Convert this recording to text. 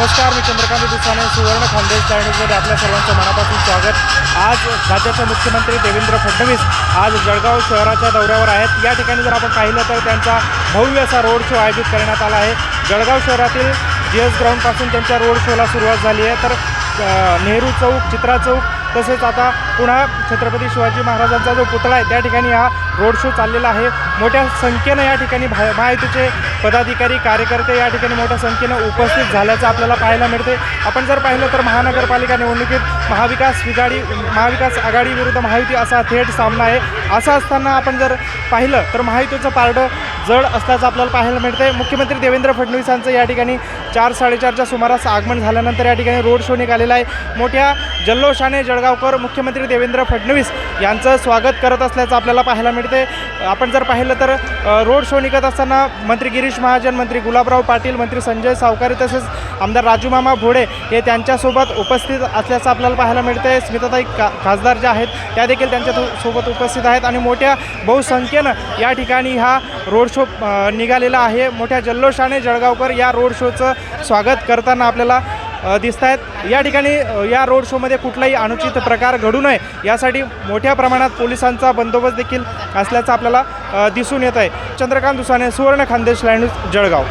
नमस्कार मी चंद्रकांत दुसाने सुवर्ण खानदेश चॅनलमध्ये आपल्या सर्वांचं मनापासून स्वागत. आज राज्याचे मुख्यमंत्री देवेंद्र फडणवीस आज जळगाव शहराच्या दौऱ्यावर आहेत. या ठिकाणी जर आपण पाहिलं तर त्यांचा भव्य असा रोड शो आयोजित करण्यात आला आहे. जळगाव शहरातील जी एस ग्राउंडपासून त्यांच्या रोड शोला सुरुवात झाली आहे. तर नेहरू चौक चित्रा चौक तसेच आता पुन्हा छत्रपती शिवाजी महाराजांचा जो पुतळा आहे त्या ठिकाणी हा रोड शो चाललेला आहे. मोठ्या संख्येनं या ठिकाणी भा महायुतीचे पदाधिकारी कार्यकर्ते या ठिकाणी मोठ्या संख्येनं उपस्थित झाल्याचं आपल्याला पाहायला मिळते आपण जर पाहिलं तर महानगरपालिका निवडणुकीत महाविकास विघाडी महाविकास आघाडी विरुद्ध महायुती असा थेट सामना आहे. असं असताना आपण जर पाहिलं तर महायुतीचं पारडं जड असल्याचं आपल्याला पाहायला मिळते मुख्यमंत्री देवेंद्र फडणवीसांचं या ठिकाणी चार साडेचारच्या सुमारास आगमन झाल्यानंतर या ठिकाणी रोड शो निघालेला आहे. मोठ्या जल्लोषाने जळगावकर मुख्यमंत्री देवेंद्र फडणवीस यांचं स्वागत करत असल्याचं आपल्याला पाहायला मिळते ते आपण जर पाहिलं तर रोड शो निघत असताना मंत्री गिरीश महाजन मंत्री गुलाबराव पाटील मंत्री संजय सावकारे तसेच आमदार राजूमामा भोडे हे त्यांच्यासोबत उपस्थित असल्याचं आपल्याला पाहायला मिळते स्मिताताई का खासदार ज्या आहेत त्या देखील त्यांच्यासोबत उपस्थित आहेत आणि मोठ्या बहुसंख्येनं या ठिकाणी हा रोड शो निघालेला आहे. मोठ्या जल्लोषाने जळगावकर या रोड शोचं स्वागत करताना आपल्याला दिसत आहेत या ठिकाणी या रोड शोमध्ये कुठलाही अनुचित प्रकार घडू नये यासाठी मोठ्या प्रमाणात पोलिसांचा बंदोबस्त देखील असल्याचं आपल्याला दिसून येत आहे चंद्रकांत दुसाने सुवर्ण खानदेश लँड जळगाव.